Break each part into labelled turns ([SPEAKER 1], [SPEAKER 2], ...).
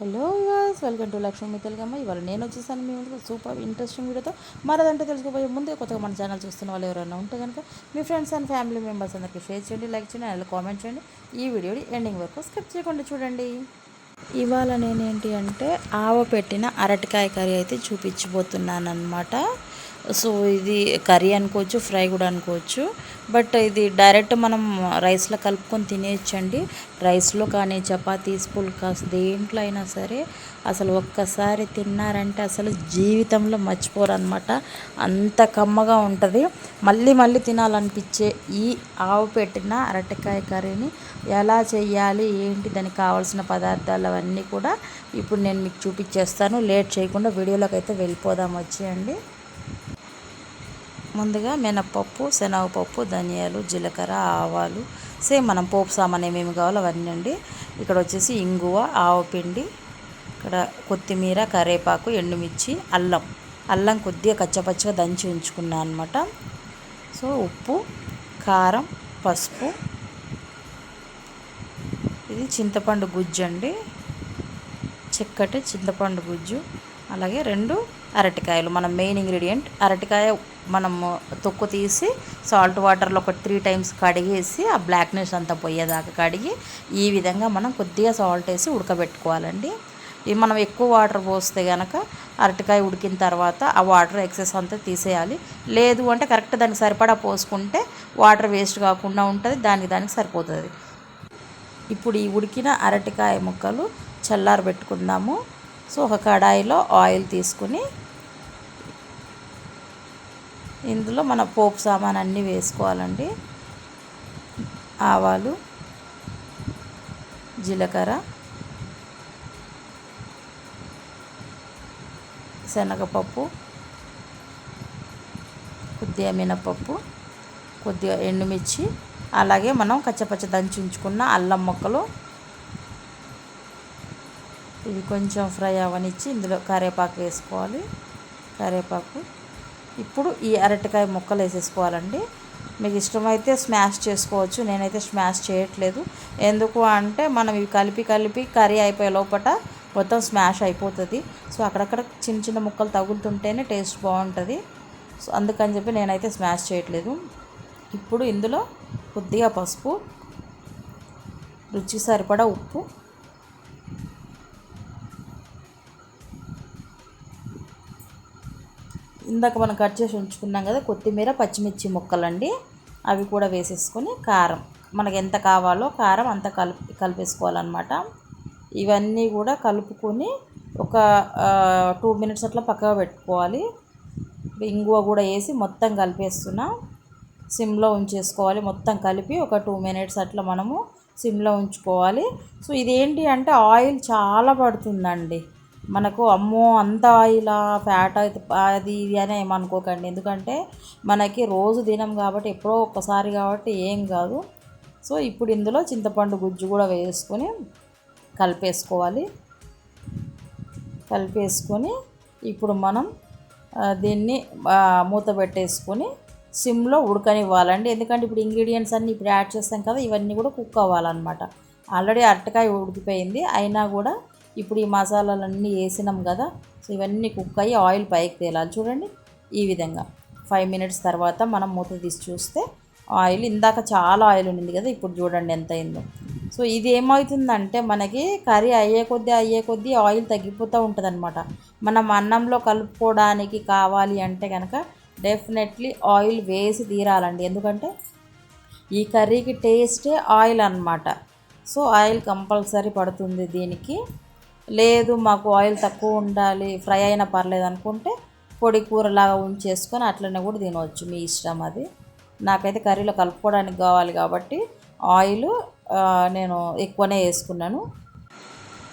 [SPEAKER 1] Hello guys welcome to Lakshmi Telugamma ఇవాళ నేను వచ్చేసాను మీ ముందు సూపర్ ఇంట్రెస్టింగ్ వీడియోతో. మరదంటే తెలుసుకోబోయే ముందే కొత్తగా మన ఛానల్ చూస్తున్న వాళ్ళు ఎవరైనా ఉంటే కనుక మీ ఫ్రెండ్స్ అండ్ ఫ్యామిలీ మెంబర్స్ అందరికీ షేర్ చేయండి లైక్ చేయండి అలా కామెంట్ చేయండి. ఈ వీడియోని ఎండింగ్ వరకు స్కిప్ చేయకుండా చూడండి. ఇవాళ నేనేంటి అంటే ఆవ పెట్టిన అరటికాయ కర్రీ అయితే చూపించబోతున్నాను అనమాట సో ఇది కర్రీ అనుకోవచ్చు ఫ్రై కూడా అనుకోవచ్చు. బట్ ఇది డైరెక్ట్ మనం రైస్లో కలుపుకొని తినేయచ్చండి. రైస్లో కానీ చపాతీస్ పుల్కాస్ దేంట్లో అయినా సరే అసలు ఒక్కసారి తిన్నారంటే అసలు జీవితంలో మర్చిపోరు అనమాట అంత కమ్మగా ఉంటుంది. మళ్ళీ మళ్ళీ తినాలనిపించే ఈ ఆవు పెట్టిన అరటికాయ కర్రీని ఎలా చేయాలి ఏంటి దానికి కావాల్సిన పదార్థాలు అవన్నీ కూడా ఇప్పుడు నేను మీకు చూపించేస్తాను. లేట్ చేయకుండా వీడియోలోకి అయితే వెళ్ళిపోదాం. వచ్చేయండి. ముందుగా మినప్పప్పు శనగపప్పు ధనియాలు జీలకర్ర ఆవాలు సేమ్ మనం పోపు సామాన్ ఏమేమి కావాలో అవన్నీ అండి. ఇక్కడ వచ్చేసి ఇంగువ ఆవపిండి ఇక్కడ కొత్తిమీర కరేపాకు ఎండుమిర్చి అల్లం. అల్లం కొద్దిగా కచ్చపచ్చగా దంచి ఉంచుకున్నాను అనమాట సో ఉప్పు కారం పసుపు. ఇది చింతపండు గుజ్జు అండి. చిక్కటి చింతపండు గుజ్జు. అలాగే రెండు అరటికాయలు మన మెయిన్ ఇంగ్రీడియంట్ అరటికాయ మనము తొక్కు తీసి సాల్ట్ వాటర్లో ఒక త్రీ టైమ్స్ కడిగేసి ఆ బ్లాక్నెస్ అంతా పోయేదాకా కడిగి ఈ విధంగా మనం కొద్దిగా సాల్ట్ వేసి ఉడకబెట్టుకోవాలండి. ఇది మనం ఎక్కువ వాటర్ పోస్తే కనుక అరటికాయ ఉడికిన తర్వాత ఆ వాటర్ ఎక్సెస్ అంతా తీసేయాలి. లేదు అంటే కరెక్ట్ దానికి సరిపడా పోసుకుంటే వాటర్ వేస్ట్ కాకుండా ఉంటుంది దానికి దానికి సరిపోతుంది. ఇప్పుడు ఈ ఉడికిన అరటికాయ ముక్కలు చల్లారబెట్టుకుందాము. సో ఒక కడాయిలో ఆయిల్ తీసుకుని ఇందులో మన పోపు సామాన్ అన్నీ వేసుకోవాలండి. ఆవాలు జీలకర్ర శనగపప్పు కొద్దిగా మినపప్పు కొద్దిగా ఎండుమిర్చి అలాగే మనం కచ్చపచ్చ దంచి ఉంచుకున్న అల్లం మొక్కలు. ఇవి కొంచెం ఫ్రై అవనిచ్చి ఇందులో కరివేపాకు వేసుకోవాలి. కరివేపాకు ఇప్పుడు ఈ అరటికాయ ముక్కలు వేసేసుకోవాలండి. మీకు ఇష్టమైతే స్మాష్ చేసుకోవచ్చు. నేనైతే స్మాష్ చేయట్లేదు. ఎందుకు అంటే మనం ఇవి కలిపి కలిపి కర్రీ అయిపోయే లోపల మొత్తం స్మాష్ అయిపోతుంది. సో అక్కడక్కడ చిన్న చిన్న ముక్కలు తగులుతుంటేనే టేస్ట్ బాగుంటుంది. సో అందుకని చెప్పి నేనైతే స్మాష్ చేయట్లేదు. ఇప్పుడు ఇందులో కొద్దిగా పసుపు రుచి సరిపడా ఉప్పు ఇందాక మనం కట్ చేసి ఉంచుకున్నాం కదా కొత్తిమీర పచ్చిమిర్చి ముక్కలండి. అవి కూడా వేసేసుకొని కారం. మనకు ఎంత కావాలో కారం అంత కలిపి కలిపేసుకోవాలన్నమాట. ఇవన్నీ కూడా కలుపుకొని ఒక టూ మినిట్స్ అట్లా పక్కగా పెట్టుకోవాలి. ఇంగువ కూడా వేసి మొత్తం కలిపేస్తున్నా. సిమ్లో ఉంచేసుకోవాలి. మొత్తం కలిపి ఒక టూ మినిట్స్ అట్లా మనము సిమ్లో ఉంచుకోవాలి. సో ఇదేంటి అంటే ఆయిల్ చాలా పడుతుందండి. మనకు అమ్మో అంత ఇలా ఫ్యాట్ అయితే అది ఇది అని ఏమనుకోకండి ఎందుకంటే మనకి రోజు తినం కాబట్టి ఎప్పుడో ఒక్కసారి కాబట్టి ఏం కాదు. సో ఇప్పుడు ఇందులో చింతపండు గుజ్జు కూడా వేసుకొని కలిపేసుకోవాలి. కలిపేసుకొని ఇప్పుడు మనం దీన్ని మూత పెట్టేసుకొని సిమ్లో ఉడకనివ్వాలండి. ఎందుకంటే ఇప్పుడు ఇంగ్రీడియంట్స్ అన్నీ ఇప్పుడు యాడ్ చేస్తాం కదా ఇవన్నీ కూడా కుక్ అవ్వాలన్నమాట. ఆల్రెడీ అరటికాయ ఉడికిపోయింది. అయినా కూడా ఇప్పుడు ఈ మసాలాలన్నీ వేసినాం కదా సో ఇవన్నీ కుక్ అయ్యి ఆయిల్ పైకి తేలాలి. చూడండి ఈ విధంగా. ఫైవ్ మినిట్స్ తర్వాత మనం మూత తీసి చూస్తే ఆయిల్ ఇందాక చాలా ఆయిల్ ఉండింది కదా ఇప్పుడు చూడండి ఎంత అయిందో. సో ఇది ఏమవుతుందంటే మనకి కర్రీ అయ్యే కొద్దీ అయ్యే కొద్దీ ఆయిల్ తగ్గిపోతూ ఉంటుందన్నమాట. మనం అన్నంలో కలుపుకోవడానికి కావాలి అంటే కనుక డెఫినెట్లీ ఆయిల్ వేసి తీరాలండి. ఎందుకంటే ఈ కర్రీకి టేస్టే ఆయిల్ అనమాట సో ఆయిల్ కంపల్సరీ పడుతుంది దీనికి. లేదు మాకు ఆయిల్ తక్కువ ఉండాలి ఫ్రై అయినా పర్లేదు అనుకుంటే పొడి కూరలాగా ఉంచేసుకొని అట్లనే కూడా తినవచ్చు మీ ఇష్టం అది. నాకైతే కర్రీలో కలుపుకోవడానికి కావాలి కాబట్టి ఆయిల్ నేను ఎక్కువనే వేసుకున్నాను.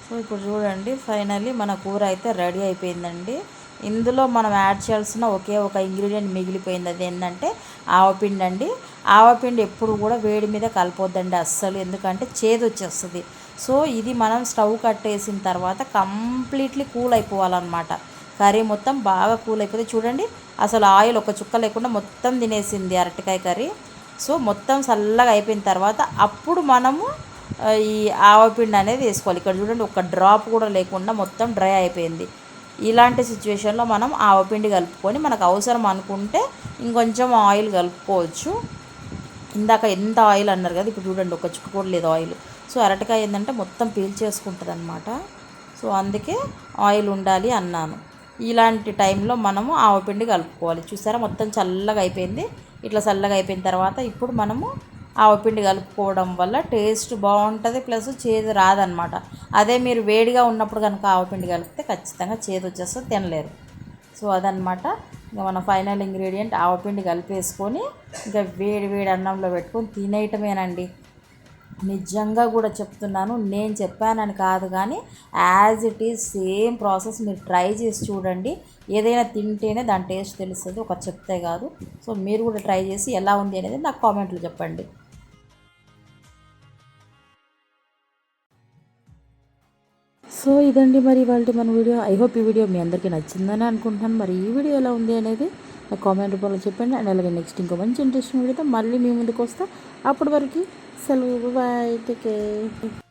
[SPEAKER 1] సో ఇప్పుడు చూడండి ఫైనల్లీ మన కూర అయితే రెడీ అయిపోయిందండి. ఇందులో మనం యాడ్ చేయాల్సిన ఒకే ఒక ఇంగ్రీడియంట్ మిగిలిపోయింది. అది ఏంటంటే ఆవపిండి అండి ఆవపిండి ఎప్పుడు కూడా వేడి మీద కలపొద్దండి అస్సలు. ఎందుకంటే చేదు వచ్చేస్తుంది సో ఇది మనం స్టవ్ కట్టేసిన తర్వాత కంప్లీట్లీ కూల్ అయిపోవాలన్నమాట. కర్రీ మొత్తం బాగా కూల్ అయిపోతే చూడండి అసలు ఆయిల్ ఒక చుక్క లేకుండా మొత్తం తినేసింది అరటికాయ కర్రీ. సో మొత్తం చల్లగా అయిపోయిన తర్వాత అప్పుడు మనము ఈ ఆవపిండి అనేది వేసుకోవాలి. ఇక్కడ చూడండి ఒక డ్రాప్ కూడా లేకుండా మొత్తం డ్రై అయిపోయింది. ఇలాంటి సిచ్యువేషన్లో మనం ఆవపిండి కలుపుకొని మనకు అవసరం అనుకుంటే ఇంకొంచెం ఆయిల్ కలుపుకోవచ్చు. ఇందాక ఎంత ఆయిల్ అన్నారు కదా ఇప్పుడు చూడండి ఒక చుక్క కూడా లేదు ఆయిల్. సో అరటికాయ ఏంటంటే మొత్తం పీల్చేసుకుంటుంది అనమాట సో అందుకే ఆయిల్ ఉండాలి అన్నాను. ఇలాంటి టైంలో మనము ఆవపిండి కలుపుకోవాలి. చూసారా? మొత్తం చల్లగా అయిపోయింది. ఇట్లా చల్లగా అయిపోయిన తర్వాత ఇప్పుడు మనము ఆవపిండి కలుపుకోవడం వల్ల టేస్ట్ బాగుంటుంది ప్లస్ చేదు రాదనమాట అదే మీరు వేడిగా ఉన్నప్పుడు కనుక ఆవపిండి కలిపితే ఖచ్చితంగా చేదు వచ్చేస్తుంది తినలేరు. సో అదనమాట ఇంకా మన ఫైనల్ ఇంగ్రీడియంట్ ఆవపిండి కలిపేసుకొని ఇంకా వేడి వేడి అన్నంలో పెట్టుకొని తినేయటమేనండి. నిజంగా కూడా చెప్తున్నాను నేను చెప్పానని కాదు కానీ as it is same process మీరు ట్రై చేసి చూడండి. ఏదైనా తింటేనే దాని టేస్ట్ తెలుస్తుంది ఒక చెప్తే కాదు. సో మీరు కూడా ట్రై చేసి ఎలా ఉంది అనేది నాకు కామెంట్లో చెప్పండి. సో ఇదండి మరి ఇవాళ మన వీడియో. ఐ హోప్ ఈ వీడియో మీ అందరికీ నచ్చిందని అనుకుంటున్నాను. మరి ఈ వీడియో ఎలా ఉంది అనేది నాకు కామెంట్ రూపంలో చెప్పండి. అండ్ అలాగే నెక్స్ట్ ఇంకో మంచి ఇంట్రెస్టింగ్ వీడియోతో మళ్ళీ మీ ముందుకు వస్తా. అప్పటి వరకు సెలవు. Bye take care